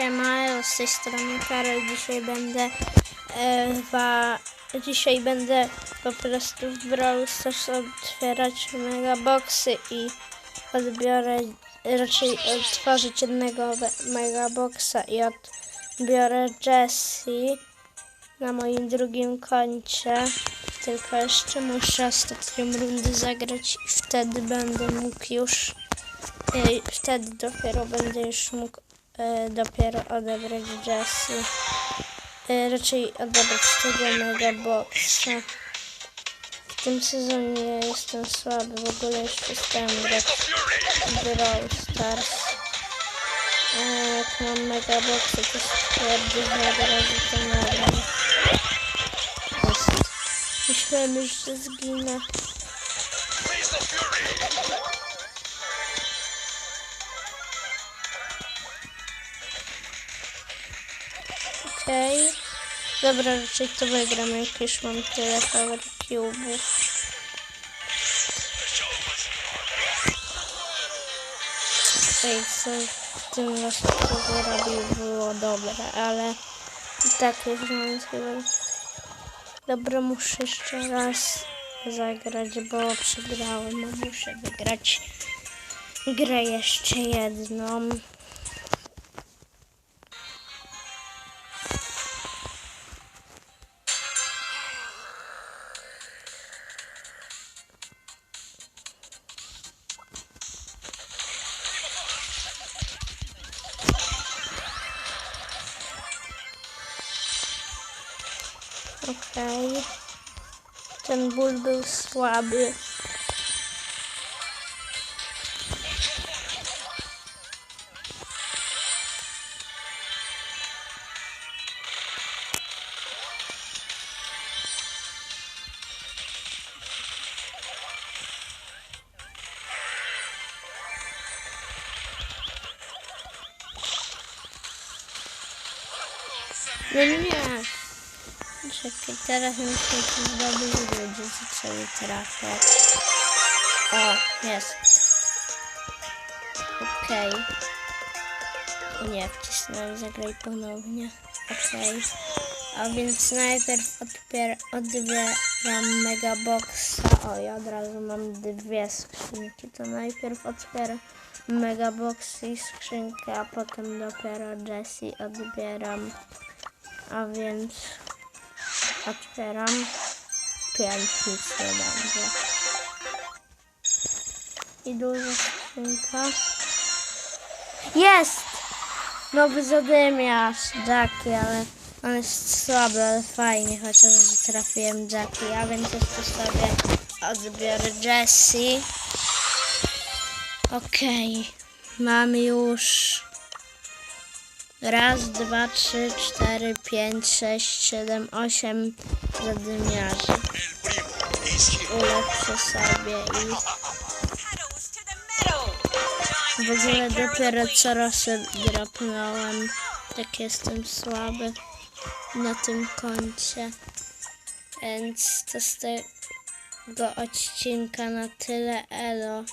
Siema, z tej strony Karol. Dzisiaj będę e, wa, dzisiaj będę po prostu w Brawl Stars otwierać megaboxy i odbiorę, raczej otworzyć jednego megaboxa i odbiorę Jessie na moim drugim koncie. Tylko jeszcze muszę ostatnią rundę zagrać i wtedy będę mógł już Ej, wtedy dopiero będę już mógł e, dopiero odebrać Jessie. E, raczej odebrać tego megaboxa. W tym sezonie jestem słaby, w ogóle już przestałem grać w Brawl Stars. A jak mam megaboxy, to stwierdzę, że od razu to nagram. Myślałem że zginę. Okej. Dobra, raczej to wygram, jak już mam tyle power cube'ów. Ej, co w tym raz co zrobił było dobre, ale i tak już mam chyba... Dobra, muszę jeszcze raz zagrać, bo przegrałem, muszę wygrać grę jeszcze jedną. Okej. Ten ból był słaby. No. Czekaj, teraz muszę tu zdobyć ludzi, co sobie trafię. O, jest. Okej. Nie, wcisnąłem, zagraj ponownie. Okej. A więc najpierw odbier odbieram megaboxa. O, i od razu mam dwie skrzynki. To najpierw otwieram megabox i skrzynkę, a potem dopiero Jessie odbieram. A więc otwieram. Pięć nic nie będzie. I duża skrzynka. Jest! Nowy zadymiarz Jackie, ale on jest słaby, ale fajnie, chociaż że trafiłem Jackie, a więc jeszcze sobie odbiorę Jessie. Okej, mam już raz, dwa, trzy, cztery, pięć, sześć, siedem, osiem zadymiarzy. Ulepszę sobie i w ogóle dopiero co rosy dropnąłem. Tak jestem słaby na tym koncie. Więc to z tego odcinka na tyle. Elo.